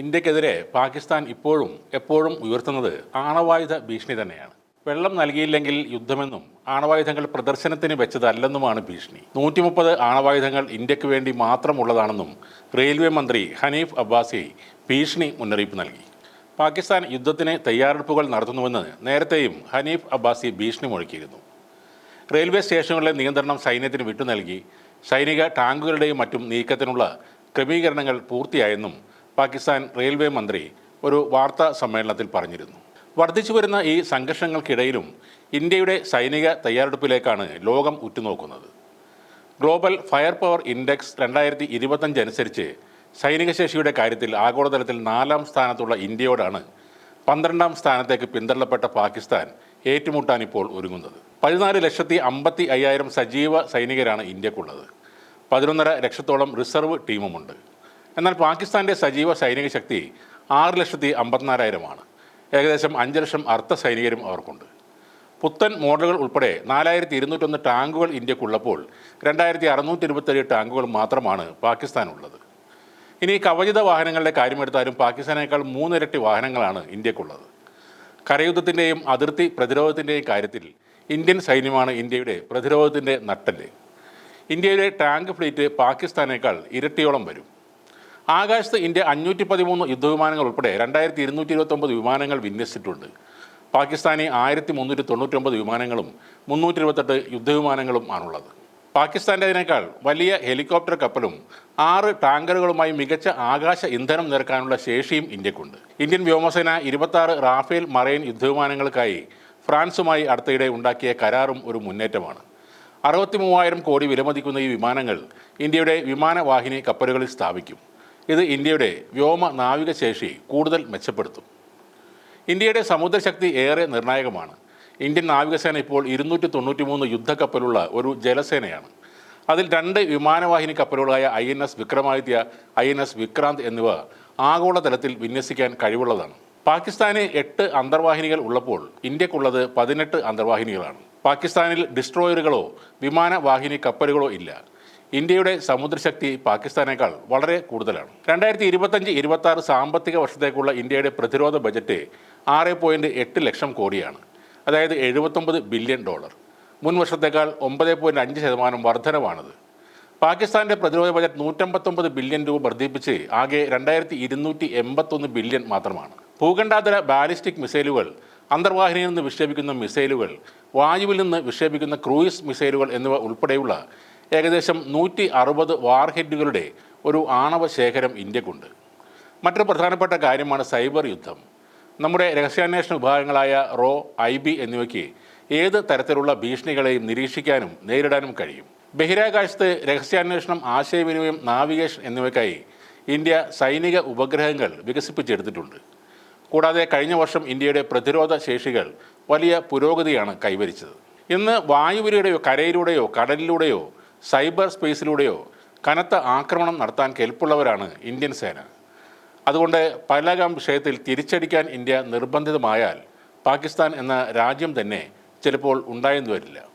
ഇന്ത്യക്കെതിരെ പാകിസ്ഥാൻ ഇപ്പോഴും എപ്പോഴും ഉയർത്തുന്നത് ആണവായുധ ഭീഷണി തന്നെയാണ്. വെള്ളം നൽകിയില്ലെങ്കിൽ യുദ്ധമെന്നും ആണവായുധങ്ങൾ പ്രദർശനത്തിന് വെച്ചതല്ലെന്നുമാണ് ഭീഷണി. നൂറ്റി മുപ്പത് ആണവായുധങ്ങൾ ഇന്ത്യയ്ക്ക് വേണ്ടി മാത്രമുള്ളതാണെന്നും റെയിൽവേ മന്ത്രി ഹനീഫ് അബ്ബാസി ഭീഷണി മുന്നറിയിപ്പ് നൽകി. പാകിസ്ഥാൻ യുദ്ധത്തിന് തയ്യാറെടുപ്പുകൾ നടത്തുന്നുവെന്ന് നേരത്തെയും ഹനീഫ് അബ്ബാസി ഭീഷണി മുഴക്കിയിരുന്നു. റെയിൽവേ സ്റ്റേഷനുകളിലെ നിയന്ത്രണം സൈന്യത്തിന് വിട്ടു നൽകി സൈനിക ടാങ്കുകളുടെയും മറ്റും നീക്കത്തിനുള്ള ക്രമീകരണങ്ങൾ പൂർത്തിയായെന്നും പാകിസ്ഥാൻ റെയിൽവേ മന്ത്രി ഒരു വാർത്താ സമ്മേളനത്തിൽ പറഞ്ഞിരുന്നു. വർദ്ധിച്ചു വരുന്ന ഈ സംഘർഷങ്ങൾക്കിടയിലും ഇന്ത്യയുടെ സൈനിക തയ്യാറെടുപ്പിലേക്കാണ് ലോകം ഉറ്റുനോക്കുന്നത്. ഗ്ലോബൽ ഫയർ പവർ ഇൻഡെക്സ് രണ്ടായിരത്തി ഇരുപത്തഞ്ച് അനുസരിച്ച് സൈനിക ശേഷിയുടെ കാര്യത്തിൽ ആഗോളതലത്തിൽ നാലാം സ്ഥാനത്തുള്ള ഇന്ത്യയോടാണ് പന്ത്രണ്ടാം സ്ഥാനത്തേക്ക് പിന്തള്ളപ്പെട്ട പാകിസ്ഥാൻ ഏറ്റുമുട്ടാൻ ഇപ്പോൾ ഒരുങ്ങുന്നത്. പതിനാല് ലക്ഷത്തി അമ്പത്തി അയ്യായിരം സജീവ സൈനികരാണ് ഇന്ത്യക്കുള്ളത്. പതിനൊന്നര ലക്ഷത്തോളം റിസർവ് ടീമുമുണ്ട്. എന്നാൽ പാകിസ്ഥാന്റെ സജീവ സൈനിക ശക്തി ആറ് ലക്ഷത്തി അമ്പത്തിനാലായിരമാണ്. ഏകദേശം അഞ്ച് ലക്ഷം അർത്ഥ സൈനികരും അവർക്കുണ്ട്. പുത്തൻ മോഡലുകൾ ഉൾപ്പെടെ നാലായിരത്തി ഇരുന്നൂറ്റൊന്ന് ടാങ്കുകൾ ഇന്ത്യക്കുള്ളപ്പോൾ രണ്ടായിരത്തി അറുന്നൂറ്റി ഇരുപത്തേഴ് ടാങ്കുകൾ മാത്രമാണ് പാകിസ്ഥാനുള്ളത്. ഇനി കവചിത വാഹനങ്ങളുടെ കാര്യമെടുത്താലും പാകിസ്ഥാനേക്കാൾ മൂന്നിരട്ടി വാഹനങ്ങളാണ് ഇന്ത്യക്കുള്ളത്. കരയുദ്ധത്തിന്റെയും അതിർത്തി പ്രതിരോധത്തിന്റെയും കാര്യത്തിൽ ഇന്ത്യൻ സൈന്യമാണ് ഇന്ത്യയുടെ പ്രതിരോധത്തിന്റെ നട്ടൽ ഇന്ത്യയുടെ ടാങ്ക് ഫ്ലീറ്റ് പാകിസ്ഥാനേക്കാൾ ഇരട്ടിയോളം വരും. ആകാശത്ത് ഇന്ത്യ അഞ്ഞൂറ്റി പതിമൂന്ന് യുദ്ധവിമാനങ്ങൾ ഉൾപ്പെടെ രണ്ടായിരത്തി ഇരുന്നൂറ്റി ഇരുപത്തൊമ്പത് വിമാനങ്ങൾ വിന്യസിച്ചിട്ടുണ്ട്. പാകിസ്ഥാനി ആയിരത്തി മുന്നൂറ്റി തൊണ്ണൂറ്റൊമ്പത് വിമാനങ്ങളും മുന്നൂറ്റി ഇരുപത്തെട്ട് യുദ്ധവിമാനങ്ങളും ആണുള്ളത്. പാകിസ്ഥാന്റെതിനേക്കാൾ വലിയ ഹെലികോപ്റ്റർ കപ്പലും ആറ് ടാങ്കറുകളുമായി മികച്ച ആകാശ ഇന്ധനം നിറക്കാനുള്ള ശേഷിയും ഇന്ത്യക്കുണ്ട്. ഇന്ത്യൻ വ്യോമസേന ഇരുപത്താറ് റാഫേൽ മറൈൻ യുദ്ധവിമാനങ്ങൾക്കായി ഫ്രാൻസുമായി അടുത്തിടെ ഉണ്ടാക്കിയ കരാറും ഒരു മുന്നേറ്റമാണ്. അറുപത്തി മൂവായിരം കോടി വിലമതിക്കുന്ന ഈ വിമാനങ്ങൾ ഇന്ത്യയുടെ വിമാനവാഹിനി കപ്പലുകളിൽ സ്ഥാപിക്കും. ഇത് ഇന്ത്യയുടെ വ്യോമ നാവിക ശേഷി കൂടുതൽ മെച്ചപ്പെടുത്തും. ഇന്ത്യയുടെ സമുദ്രശക്തി ഏറെ നിർണായകമാണ്. ഇന്ത്യൻ നാവികസേന ഇപ്പോൾ ഇരുന്നൂറ്റി തൊണ്ണൂറ്റി മൂന്ന് യുദ്ധക്കപ്പലുള്ള ഒരു ജലസേനയാണ്. അതിൽ രണ്ട് വിമാനവാഹിനി കപ്പലുകളായ I N S Vikramaditya I N S Vikrant എന്നിവ ആഗോളതലത്തിൽ വിന്യസിക്കാൻ കഴിവുള്ളതാണ്. പാകിസ്ഥാന് എട്ട് അന്തർവാഹിനികൾ ഉള്ളപ്പോൾ ഇന്ത്യക്കുള്ളത് പതിനെട്ട് അന്തർവാഹിനികളാണ്. പാകിസ്ഥാനിൽ ഡിസ്ട്രോയറുകളോ വിമാനവാഹിനി കപ്പലുകളോ ഇല്ല. ഇന്ത്യയുടെ സമുദ്രശക്തി പാകിസ്ഥാനേക്കാൾ വളരെ കൂടുതലാണ്. രണ്ടായിരത്തി ഇരുപത്തഞ്ച് ഇരുപത്തി ആറ് സാമ്പത്തിക വർഷത്തേക്കുള്ള ഇന്ത്യയുടെ പ്രതിരോധ ബജറ്റ് ആറ് പോയിന്റ് എട്ട് ലക്ഷം കോടിയാണ്. അതായത് എഴുപത്തൊമ്പത് ബില്യൺ ഡോളർ. മുൻ വർഷത്തേക്കാൾ ഒമ്പത് പോയിന്റ് അഞ്ച് ശതമാനം വർധനവാണത്. പാകിസ്ഥാന്റെ പ്രതിരോധ ബജറ്റ് നൂറ്റമ്പത്തൊമ്പത് ബില്യൺ രൂപ വർദ്ധിപ്പിച്ച് ആകെ രണ്ടായിരത്തി ഇരുന്നൂറ്റി എൺപത്തൊന്ന് ബില്യൺ മാത്രമാണ്. ഭൂഖണ്ഡാതര ബാലിസ്റ്റിക് മിസൈലുകൾ അന്തർവാഹിനിയിൽ നിന്ന് വിക്ഷേപിക്കുന്ന മിസൈലുകൾ വായുവിൽ നിന്ന് വിക്ഷേപിക്കുന്ന ക്രൂയിസ് മിസൈലുകൾ എന്നിവ ഉൾപ്പെടെയുള്ള ഏകദേശം നൂറ്റി അറുപത് വാർഹെഡുകളുടെ ഒരു ആണവ ശേഖരം ഇന്ത്യക്കുണ്ട്. മറ്റൊരു പ്രധാനപ്പെട്ട കാര്യമാണ് സൈബർ യുദ്ധം. നമ്മുടെ രഹസ്യാന്വേഷണ വിഭാഗങ്ങളായ റോ ഐ ബി എന്നിവയ്ക്ക് ഏത് തരത്തിലുള്ള ഭീഷണികളെയും നിരീക്ഷിക്കാനും നേരിടാനും കഴിയും? ബഹിരാകാശത്ത് രഹസ്യാന്വേഷണം ആശയവിനിമയം നാവിഗേഷൻ എന്നിവയ്ക്കായി ഇന്ത്യ സൈനിക ഉപഗ്രഹങ്ങൾ വികസിപ്പിച്ചെടുത്തിട്ടുണ്ട്. കൂടാതെ കഴിഞ്ഞ വർഷം ഇന്ത്യയുടെ പ്രതിരോധ ശേഷികൾ വലിയ പുരോഗതിയാണ് കൈവരിച്ചത്. ഇന്ന് വായുവിലൂടെയോ കരയിലൂടെയോ കടലിലൂടെയോ സൈബർ സ്പേസിലൂടെയോ കനത്ത ആക്രമണം നടത്താൻ കെൽപ്പുള്ളവരാണ് ഇന്ത്യൻ സേന. അതുകൊണ്ട് പലകം വിഷയത്തിൽ തിരിച്ചടിക്കാൻ ഇന്ത്യ നിർബന്ധിതമായാൽ പാകിസ്ഥാൻ എന്ന രാജ്യം തന്നെ ചിലപ്പോൾ ഉണ്ടായെന്ന് വരില്ല.